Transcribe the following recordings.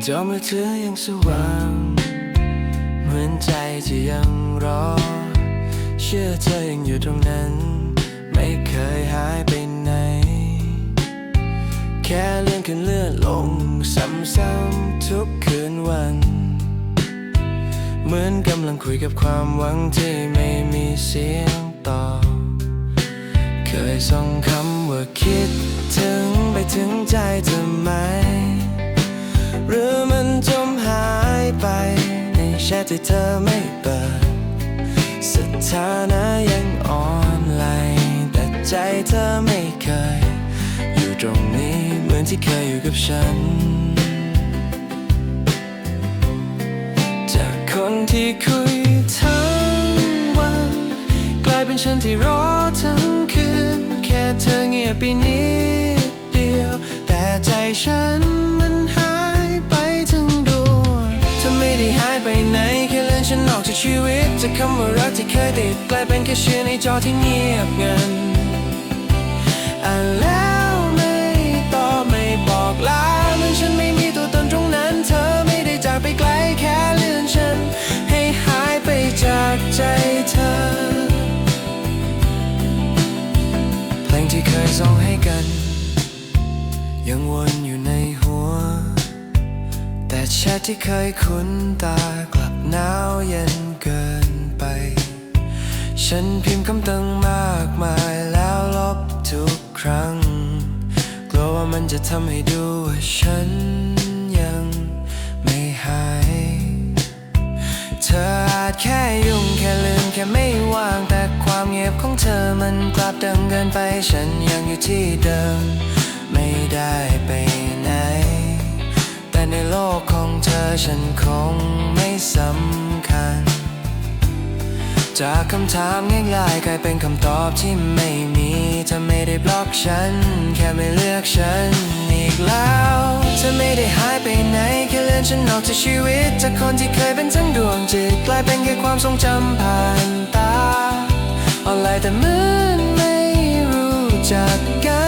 จอมือถือยังสว่าง เหมือนใจจะยังรอ เชื่อเธอยังอยู่ตรงนั้น ไม่เคยหายไปไหน แค่เลื่อนขึ้นเลื่อนลงซ้ำๆทุกคืนวัน เหมือนกำลังคุยกับความหวังที่ไม่มีเสียงตอบเคยส่งคำว่าคิดถึงไปถึงใจเธอไหม หรือมันจมหายไป ในแชทที่เธอไม่เปิดสถานะยังอ่อนไหลแต่ใจเธอไม่เคย อยู่ตรงนี้เหมือนที่เคยอยู่กับฉัน จากคนที่คุยทั้งวัน กลายเป็นฉันที่รอทั้งคืน แค่เธอเงียบไปนิดเดียว แต่ใจฉัน กชีวิตจากคำว่ารักที่เคยติดกลายเป็นแค่ชื่อในจอที่เงียบงันอ่านแล้วไม่ตอบไม่บอกลาเหมือนฉันไม่มีตัวตนตรงนั้น เธอไม่ได้จากไปไกลแค่เลื่อนฉัน ให้หายไปจากใจเธอ เพลงที่เคยส่งให้กัน ยังวนอยู่ในหัว แต่แชทที่เคยคุ้นตากล หนาวเย็นเกินไป ฉันพิมพ์คำเตึงมากมายแล้วลบทุกครั้ง กลัวว่ามันจะทำให้ดูว่าฉันยังไม่หาย เธออาจแค่ยุ่งแค่ลืมแค่ไม่ว่างแต่ความเงียบของเธอมันกลับดังเกินไป ฉันยังอยู่ที่เดิม ไม่ได้ไป ฉันคงไม่สำคัญ จากคำถามง่ายๆกลายเป็นคำตอบที่ไม่มีเธอไม่ได้บล็อกฉัน แค่ไม่เลือกฉันอีกแล้วเธอไม่ได้หายไปไหนแค่เลื่อนฉันออกจากชีวิต จากคนที่เคยเป็นทั้งดวงจิตกลายเป็นแค่ความทรงจำผ่านตาออนไลน์แต่เหมือนไม่รู้จักกัน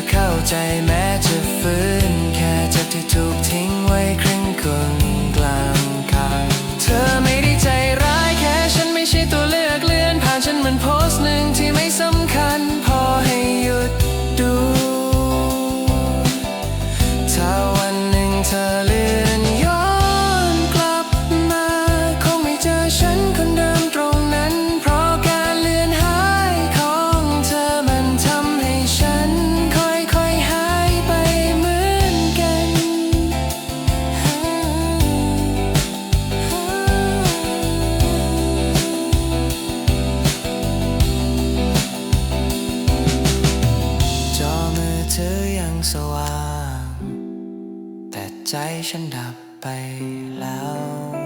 ก็เข้าใจแม้จะฟื้น แค่จากที่ถูกทิ้งไว้ครึ่งคน ใจฉันดับไปแล้ว